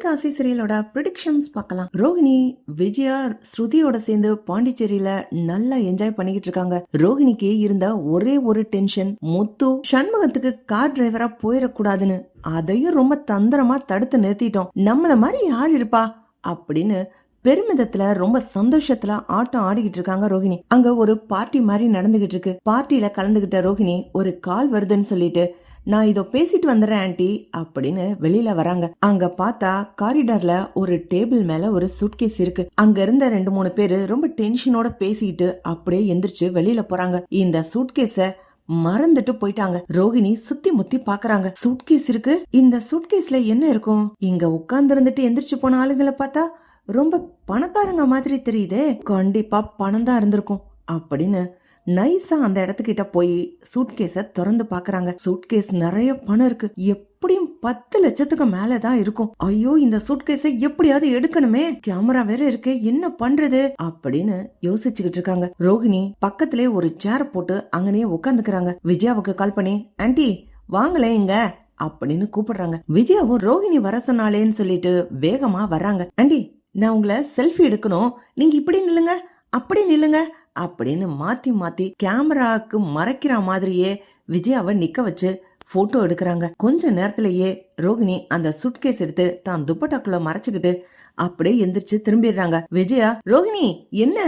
கன்னிகாசி சீரியலோட predictions பார்க்கலாம். ரோஹிணி விஜயா ஸ்ருதியோட சேர்ந்து பாண்டிச்சேரியில நல்லா என்ஜாய் பண்ணிக்கிட்டு இருக்காங்க. ரோஹிணிக்கு இருந்த ஒரே ஒரு டென்ஷன் முத்து சண்முகத்துக்கு கார் டிரைவரா போயிடக்கூடாதுன்னு. அதையும் ரொம்ப தந்திரமா தடுத்து நிறுத்திட்டோம். நம்மள மாதிரி யார் இருப்பா? அப்படின்னு பெருமிதத்துல ரொம்ப சந்தோஷத்துல ஆட்டம் ஆடிக்கிட்டு இருக்காங்க ரோஹிணி. அங்க ஒரு பார்ட்டி மாதிரி நடந்துகிட்டு இருக்கு. பார்ட்டியில கலந்துகிட்ட ரோஹிணி ஒரு கால் வருதுன்னு சொல்லிட்டு நான் இதோ பேசிட்டு வந்துடுறேன் ஆன்ட்டி அப்படின்னு வெளியில வராங்க. அங்க பார்த்தா காரிடார்ல ஒரு டேபிள் மேல ஒரு சூட்கேஸ் இருக்கு. அங்க இருந்த ரெண்டு மூணு பேரு ரொம்ப டென்ஷனோட பேசிக்கிட்டு அப்படியே எந்திரிச்சு வெளியில போறாங்க. இந்த சூட்கேஸ மறந்துட்டு போயிட்டாங்க. ரோகிணி சுத்தி முத்தி பாக்குறாங்க. சூட்கேஸ் இருக்கு. இந்த சூட்கேஸ்ல என்ன இருக்கும்? இங்க உட்கார்ந்து இருந்துட்டு எந்திரிச்சு போன ஆளுங்களை பார்த்தா ரொம்ப பணக்காரங்க மாதிரி தெரியுதே. கண்டிப்பா பணம் தான் இருந்திருக்கும் அப்படின்னு நைஸா அந்த இடத்துக்கிட்ட போய் சூட்கேஸை திறந்து பாக்குறாங்க. சூட்கேஸ் நிறைய பணம் இருக்கு. எப்படியும் பத்து லட்சத்துக்கு மேலதான் இருக்கும். ஐயோ இந்த சூட்கேஸை எப்படியாவது எடுக்கணுமே. கேமரா வேற இருக்கு என்ன பண்றது? அப்படின்னு யோசிச்சுக்கிட்டு இருக்காங்க. ரோஹிணி பக்கத்திலே ஒரு சேர் போட்டு அங்கனே உட்காந்துக்கிறாங்க விஜயாவுக்கு கால் பண்ணி ஆன்டி வாங்களே இங்க அப்படின்னு கூப்பிடுறாங்க. விஜயாவும் ரோஹிணி வர சொன்னாலேன்னு சொல்லிட்டு வேகமா வர்றாங்க. ஆண்டி நான் உங்களை செல்ஃபி எடுக்கணும். நீங்க இப்படி நில்லுங்க அப்படி நில்லுங்க அப்படின்னு மாத்தி மாத்தி கேமராவுக்கு மறைக்கிற மாதிரியே விஜயாவை நிக்க வச்சு போட்டோ எடுக்கிறாங்க. கொஞ்ச நேரத்திலேயே ரோகிணி அந்த சுட்கேஸ் எடுத்து தான் துப்பட்டாக்குள்ள மறைச்சுக்கிட்டு அப்படியே எந்திரிச்சு திரும்பிடுறாங்க. விஜயா ரோகிணி என்ன?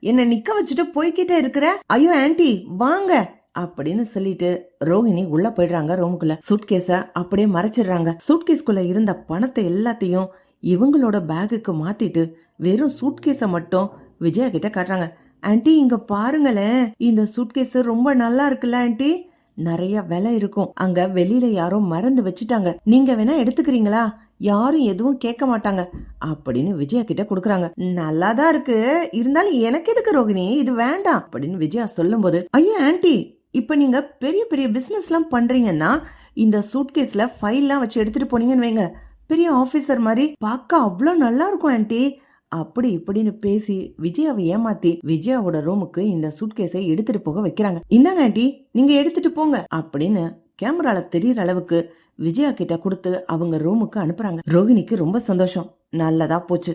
என்ன நிக்க வச்சுட்டு போய்கிட்டே இருக்கிற? ஐயோ ஆன்டி வாங்க. அப்படின்னு சொல்லிட்டு ரோஹிணி உள்ள போயிடுறாங்க ரூமுக்குள்ள. சூட்கேஸ அப்படியே மறைச்சிடுறாங்க. சூட்கேஸ்குள்ள இருந்த பணத்தை எல்லாத்தையும் இவங்களோட பேகுக்கு மாத்திட்டு வெறும் சூட்கேஸ மட்டும் விஜயா கிட்ட காட்டுறாங்க. ஆன்ட்டி இங்க பாருங்களேன். இந்த சூட்கேஸ் ரொம்ப நல்லா இருக்குல்ல ஆன்ட்டி நிறைய விலை இருக்கும். அங்க வெளியில யாரோ மறந்து வச்சுட்டாங்க. நீங்க வேணா எடுத்துக்கிறீங்களா? யாரும் எதுவும் கேட்க மாட்டாங்க. அப்படின்னு விஜயா கிட்ட நல்லா நல்லாதான் இருக்கு. இருந்தாலும் எனக்கு எதுக்கு ரோகிணி? இது வேண்டாம். அப்படின்னு விஜயா சொல்லும்போது ஐயோ ஆன்டி இப்ப நீங்க பெரிய பெரிய பிசினஸ் எல்லாம் பண்றீங்கன்னா இந்த சூட்கேஸ்ல ஃபைல்லாம் வச்சு எடுத்துட்டு போனீங்கன்னு வைங்க. பெரிய ஆபீசர் மாதிரி பார்க்க அவ்வளோ நல்லா இருக்கும் ஆன்டி அப்படி இப்படின்னு பேசி விஜயாவை ஏமாத்தி விஜயாவோட ரூமுக்கு இந்த சூட்கேஸை எடுத்துட்டு போக வைக்கிறாங்க. இந்தாங்க ஆண்டி நீங்க எடுத்துட்டு போங்க அப்படின்னு கேமரால தெரியற அளவுக்கு விஜயா கிட்ட கொடுத்து அவங்க ரூமுக்கு அனுப்புறாங்க. ரோகிணிக்கு ரொம்ப சந்தோஷம். நல்லதா போச்சு.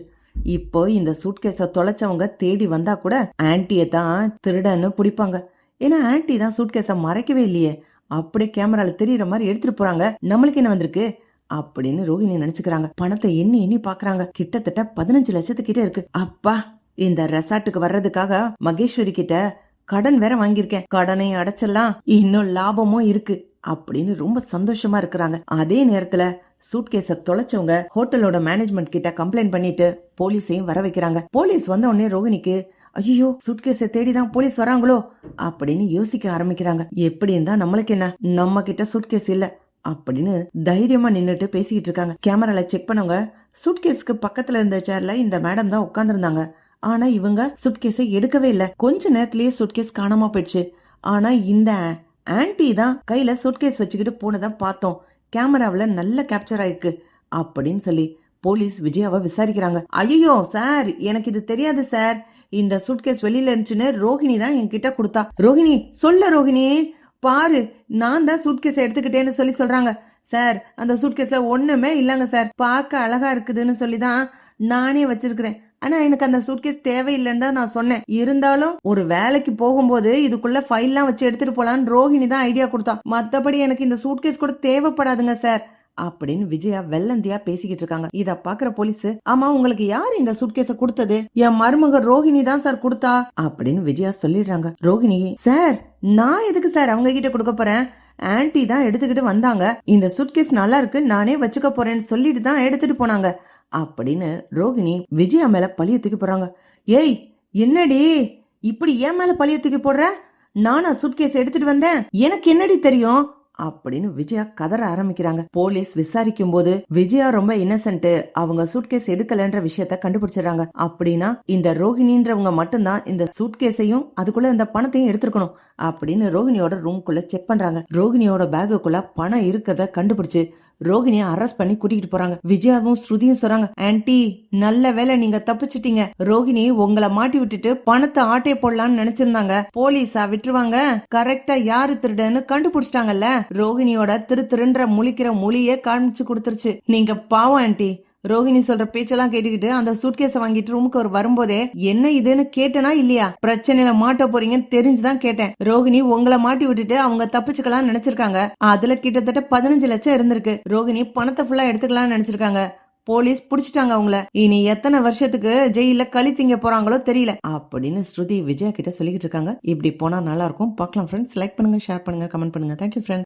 இப்போ இந்த சூட்கேஸ தொலைச்சவங்க தேடி வந்தா கூட ஆன்ட்டியை தான் திருடன்னு பிடிப்பாங்க. ஏன்னா ஆன்டி தான் சூட்கேஸ மறைக்கவே இல்லையே. அப்படியே கேமரால தெரியற மாதிரி எடுத்துட்டு போறாங்க. நம்மளுக்கு என்ன வந்திருக்கு? அப்படின்னு ரோஹிணி நினைச்சுக்கிறாங்க. பணத்தை எண்ணி எண்ணி பாக்குறாங்க. கிட்டத்தட்ட பதினஞ்சு லட்சத்துக்கிட்ட இருக்கு. அப்பா இந்த ரெசார்ட்டுக்கு வர்றதுக்காக மகேஸ்வரி கிட்ட கடன் வேற வாங்கியிருக்கேன். கடனை அடைச்சலாம் இன்னும் லாபமும் இருக்கு அப்படின்னு ரொம்ப சந்தோஷமா இருக்கிறாங்க. அதே நேரத்துல சூட்கேஸ தொலைச்சவங்க ஹோட்டலோட மேனேஜ்மெண்ட் கிட்ட கம்ப்ளைண்ட் பண்ணிட்டு போலீஸையும் வர வைக்கிறாங்க. போலீஸ் வந்த உடனே ரோஹிணிக்கு ஐயோ சூட்கேஸை தேடிதான் போலீஸ் வராங்களோ? அப்படின்னு யோசிக்க ஆரம்பிக்கிறாங்க. எப்படி இருந்தா நம்மளுக்கு என்ன? நம்ம கிட்ட சூட்கேஸ் இல்ல. அப்படின்னு தைரியமா நின்றுட்டு பேசிக்கிட்டு இருக்காங்க. கேமரால செக் பண்ணவங்க சூட்கேஸ்க்கு பக்கத்துல இருந்த சேர்ல இந்த மேடம் தான் உட்காந்துருந்தாங்க ஆனா இவங்க சுட்கேஸை எடுக்கவே இல்ல. கொஞ்ச நேரத்திலேயே சுட்கேஸ் காணாம போயிடுச்சு. ஆனா இந்த ஆன்டி தான் கையில சுட்கேஸ் வச்சுக்கிட்டு போனதை பார்த்தோம். கேமராவில் நல்ல கேப்சர் ஆயிருக்கு அப்படின்னு சொல்லி போலீஸ் விஜயாவை விசாரிக்கிறாங்க. ஐயோ சார் எனக்கு இது தெரியாது சார். இந்த சூட்கேஸ் வெளியில இருந்துச்சுன்னு ரோஹிணி தான் என்கிட்ட கொடுத்தா. ரோஹிணி சொல்ல ரோஹிணி. பாரு நான் தான் சூட்கேஸ் எடுத்துக்கிட்டேன்னு சொல்லி சொல்றாங்க. சார் அந்த சூட்கேஸ்ல ஒண்ணுமே இல்லைங்க சார். பார்க்க அழகா இருக்குதுன்னு சொல்லி தான் நானே வச்சிருக்கிறேன். ஆனா எனக்கு அந்த சூட்கேஸ் தேவையில்லைன்னு தான் நான் சொன்னேன். இருந்தாலும் ஒரு வேலைக்கு போகும்போது இதுக்குள்ள ஃபைல்லாம் வச்சு எடுத்துட்டு போலான்னு ரோஹிணி தான் ஐடியா கொடுத்தா. மத்தபடி எனக்கு இந்த சூட்கேஸ் கூட தேவைப்படாதுங்க சார். அப்படின்னு விஜயா வெள்ளந்தியா பேசிக்கிட்டு இருக்காங்க. இத பாக்குற போலீஸ் ஆமா உங்களுக்கு யாரு இந்த சூட்கேஸ கொடுத்தது? என் மருமக ரோஹிணி தான் சார் கொடுத்தா? அப்படின்னு விஜயா சொல்லிடுறாங்க. ரோஹிணி சார் நான் எதுக்கு சார் அவங்க கிட்ட கொடுக்க போறேன்? ஆன்டி தான் எடுத்துக்கிட்டு வந்தாங்க. இந்த சூட்கேஸ் நல்லா இருக்கு நானே வச்சுக்க போறேன்னு சொல்லிட்டு தான் எடுத்துட்டு போனாங்க. அப்படின்னு ரோஹிணி விஜயா மேல பழிய தூக்கி போறாங்க ஏய் என்னடி? இப்படி ஏன் மேல பழிய தூக்கி போடுற? நானா சூட்கேஸ் எடுத்துட்டு வந்தேன். எனக்கு என்னடி தெரியும்? அப்படின்னு விஜயா கதற ஆரம்பிக்கிறாங்க. போலீஸ் விசாரிக்கும் போது விஜயா ரொம்ப இன்னசென்ட் அவங்க சூட்கேஸ் எடுக்கலன்ற விஷயத்த கண்டுபிடிச்சிடறாங்க. அப்படின்னா இந்த ரோஹிணின்றவங்க மட்டும்தான் இந்த சூட்கேஸையும் அதுக்குள்ள இந்த பணத்தையும் எடுத்துருக்கணும் அப்படின்னு ரோஹிணியோட ரூம்குள்ள செக் பண்றாங்க. ரோஹிணியோட பேகுக்குள்ள பணம் இருக்கிறத கண்டுபிடிச்சு ரோகிணிய அரெஸ்ட் பண்ணி கூட்டிகிட்டு போறாங்க. விஜயாவும் ஸ்ருதியும் சொல்றாங்க ஆன்டி நல்ல வேலை நீங்க தப்பிச்சிட்டீங்க. ரோகிணி உங்களை மாட்டி விட்டுட்டு பணத்தை ஆட்டே போடலாம்னு நினைச்சிருந்தாங்க. போலீஸா விட்டுருவாங்க. கரெக்டா யாரு திருடன்னு கண்டுபிடிச்சிட்டாங்கல்ல. ரோகிணியோட திரு திருன்ற முழிக்கிற மொழியே காமிச்சு கொடுத்துருச்சு. நீங்க பாவம் ஆன்டி ரோஹிணி சொல்ற பேச்செல்லாம் கேட்டுக்கிட்டு அந்த சூட்கேஸ வாங்கிட்டு ரூமுக்கு அவர் வரும்போதே என்ன இதுன்னு கேட்டனா இல்லையா? பிரச்சனையில மாட்ட போறீங்கன்னு தெரிஞ்சுதான் கேட்டேன். ரோஹிணி உங்களை மாட்டி விட்டுட்டு அவங்க தப்பிச்சுக்கலாம் நினைச்சிருக்காங்க. அதுல கிட்டத்தட்ட பதினஞ்சு லட்சம் இருந்திருக்கு. ரோஹிணி பணத்தை ஃபுல்லா எடுத்துக்கலாம்னு நினைச்சிருக்காங்க. போலீஸ் புடிச்சிட்டாங்க அவங்கள. இனி எத்தனை வருஷத்துக்கு ஜெயில களி திங்க போறாங்களோ தெரியல. அப்படின்னு ஸ்ருதி விஜயா கிட்ட சொல்லிக்கிட்டு இருக்காங்க. இப்படி போனா நல்லா இருக்கும். பார்க்கலாம் ஃப்ரெண்ட்ஸ் லைக் பண்ணுங்க ஷேர் பண்ணுங்க கமெண்ட் பண்ணுங்க. Thank you friends